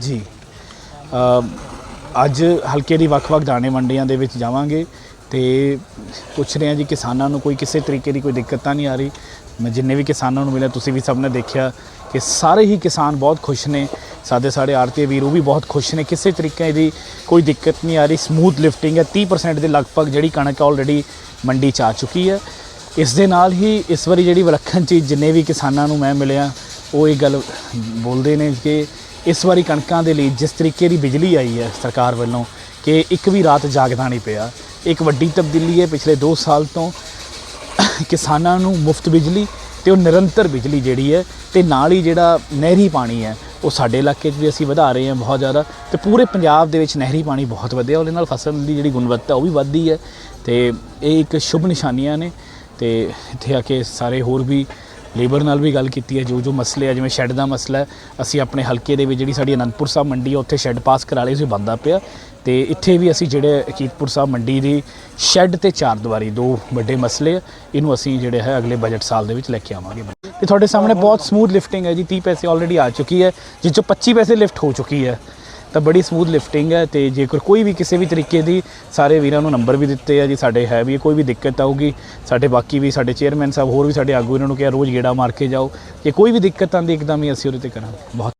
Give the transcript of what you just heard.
ਜੀ ਅੱਜ ਹਲਕੇ ਦੀ ਵੱਖ-ਵੱਖ ਦਾਣੇ ਮੰਡੀਆਂ ਦੇ ਵਿੱਚ ਜਾਵਾਂਗੇ ਤੇ ਪੁੱਛ ਰਹੇ ਹਾਂ ਜੀ ਕਿਸਾਨਾਂ ਨੂੰ ਕੋਈ ਕਿਸੇ ਤਰੀਕੇ ਦੀ ਕੋਈ ਦਿੱਕਤ ਤਾਂ ਨਹੀਂ ਆ ਰਹੀ। ਮੈਂ ਜਿੰਨੇ ਵੀ ਕਿਸਾਨਾਂ ਨੂੰ ਮਿਲਿਆ, ਤੁਸੀਂ ਵੀ ਸਭ ਨੇ ਦੇਖਿਆ ਕਿ ਸਾਰੇ ਹੀ ਕਿਸਾਨ ਬਹੁਤ ਖੁਸ਼ ਨੇ। ਸਾਡੇ ਸਾਡੇ ਆਰਤੀ ਵੀਰ ਉਹ ਵੀ ਬਹੁਤ ਖੁਸ਼ ਨੇ। ਕਿਸੇ ਤਰੀਕੇ ਦੀ ਕੋਈ ਦਿੱਕਤ ਨਹੀਂ ਆ ਰਹੀ। ਸਮੂਥ ਲਿਫਟਿੰਗ ਹੈ। 30% ਦੇ ਲਗਭਗ ਜਿਹੜੀ ਕਣਕ ਆਲਰੇਡੀ ਮੰਡੀ ਚ ਆ ਚੁੱਕੀ ਹੈ। ਇਸ ਦੇ ਨਾਲ ਹੀ ਇਸ ਵਾਰੀ ਜਿਹੜੀ ਵਿਲੱਖਣ ਚੀਜ਼ ਜਿੰਨੇ ਵੀ ਕਿਸਾਨਾਂ ਨੂੰ ਮੈਂ ਮਿਲਿਆ, ਉਹ ਇਹ ਗੱਲ ਬੋਲਦੇ ਨੇ ਕਿ ਇਸ ਵਾਰੀ ਕਣਕਾਂ ਦੇ ਲਈ ਜਿਸ ਤਰੀਕੇ ਦੀ ਬਿਜਲੀ ਆਈ ਹੈ ਸਰਕਾਰ ਵੱਲੋਂ, ਕਿ ਇੱਕ ਵੀ ਰਾਤ ਜਾਗਦਾ ਨਹੀਂ ਪਿਆ। ਇੱਕ ਵੱਡੀ ਤਬਦੀਲੀ ਹੈ ਪਿਛਲੇ 2 ਸਾਲ ਤੋਂ। ਕਿਸਾਨਾਂ ਨੂੰ ਮੁਫਤ ਬਿਜਲੀ ਤੇ ਉਹ ਨਿਰੰਤਰ ਬਿਜਲੀ ਜਿਹੜੀ ਹੈ ਤੇ ਨਾਲ ਹੀ ਜਿਹੜਾ ਨਹਿਰੀ ਪਾਣੀ ਹੈ, ਉਹ ਸਾਡੇ ਇਲਾਕੇ 'ਚ ਵੀ ਅਸੀਂ ਵਧਾ ਰਹੇ ਹਾਂ ਬਹੁਤ ਜ਼ਿਆਦਾ ਤੇ ਪੂਰੇ ਪੰਜਾਬ ਦੇ ਵਿੱਚ ਨਹਿਰੀ ਪਾਣੀ ਬਹੁਤ ਵਧਿਆ। ਉਹਦੇ ਨਾਲ ਫਸਲ ਦੀ ਜਿਹੜੀ ਗੁਣਵੱਤਾ ਉਹ ਵੀ ਵੱਧਦੀ ਹੈ ਤੇ ਇਹ ਇੱਕ ਸ਼ੁਭ ਨਿਸ਼ਾਨੀਆਂ ਨੇ। ਤੇ ਇੱਥੇ ਆ ਕੇ ਸਾਰੇ ਹੋਰ ਵੀ ਲੇਬਰ ਨਾਲ ਵੀ ਗੱਲ ਕੀਤੀ ਹੈ, ਜੋ ਜੋ ਮਸਲੇ ਆ, ਜਿਵੇਂ ਸ਼ੈੱਡ ਦਾ ਮਸਲਾ ਅਸੀਂ ਆਪਣੇ ਹਲਕੇ ਦੇ ਵਿੱਚ ਜਿਹੜੀ ਸਾਡੀ ਅਨੰਦਪੁਰ ਸਾਹਿਬ ਮੰਡੀ ਆ, ਉੱਥੇ ਸ਼ੈੱਡ ਪਾਸ ਕਰਾ ਲਈ ਸੀ ਉਹ ਬੰਦਾ ਪਿਆ। ਤੇ ਇੱਥੇ ਵੀ ਅਸੀਂ ਜਿਹੜੇ ਅਕੀਤਪੁਰ ਸਾਹਿਬ ਮੰਡੀ ਦੀ ਸ਼ੈੱਡ ਤੇ ਚਾਰ ਦੀਵਾਰੀ, ਦੋ ਵੱਡੇ ਮਸਲੇ ਆ, ਇਹਨੂੰ ਅਸੀਂ ਜਿਹੜੇ ਹੈ, ਅਗਲੇ ਬਜਟ ਸਾਲ ਦੇ ਵਿੱਚ ਲੈ ਕੇ ਆਵਾਂਗੇ। ਤੇ ਤੁਹਾਡੇ ਸਾਹਮਣੇ ਬਹੁਤ ਸਮੂਥ ਲਿਫਟਿੰਗ ਹੈ ਜੀ 30 ਪੈਸੇ ਆਲਰੇਡੀ ਆ ਚੁੱਕੀ ਹੈ, ਜਿਸ ਚੋਂ 25 ਪੈਸੇ ਲਿਫਟ ਹੋ ਚੁੱਕੀ ਹੈ। ਤਾਂ ਬੜੀ ਸਮੂਥ ਲਿਫਟਿੰਗ ਹੈ ਤੇ ਜੇਕਰ ਕੋਈ ਵੀ ਕਿਸੇ ਵੀ ਤਰੀਕੇ ਦੀ ਸਾਰੇ ਵੀਰਾਂ ਨੂੰ ਨੰਬਰ ਵੀ ਦਿੱਤੇ ਆ ਜੀ, ਸਾਡੇ ਹੈ ਵੀ, ਕੋਈ ਵੀ ਦਿੱਕਤ ਆਊਗੀ, ਸਾਡੇ ਬਾਕੀ ਵੀ, ਸਾਡੇ ਚੇਅਰਮੈਨ ਸਾਹਿਬ ਹੋਰ ਵੀ ਸਾਡੇ ਆਗੂ ਇਹਨਾਂ ਨੂੰ ਕਿਹਾ, ਰੋਜ਼ ਗੇੜਾ ਮਾਰ ਕੇ ਜਾਓ, ਜੇ ਕੋਈ ਵੀ ਦਿੱਕਤ ਆਉਂਦੀ, ਇੱਕਦਮ ਹੀ ਅਸੀਂ ਉਹਦੇ ਤੇ ਕਰਾਂਗੇ। ਬਹੁਤ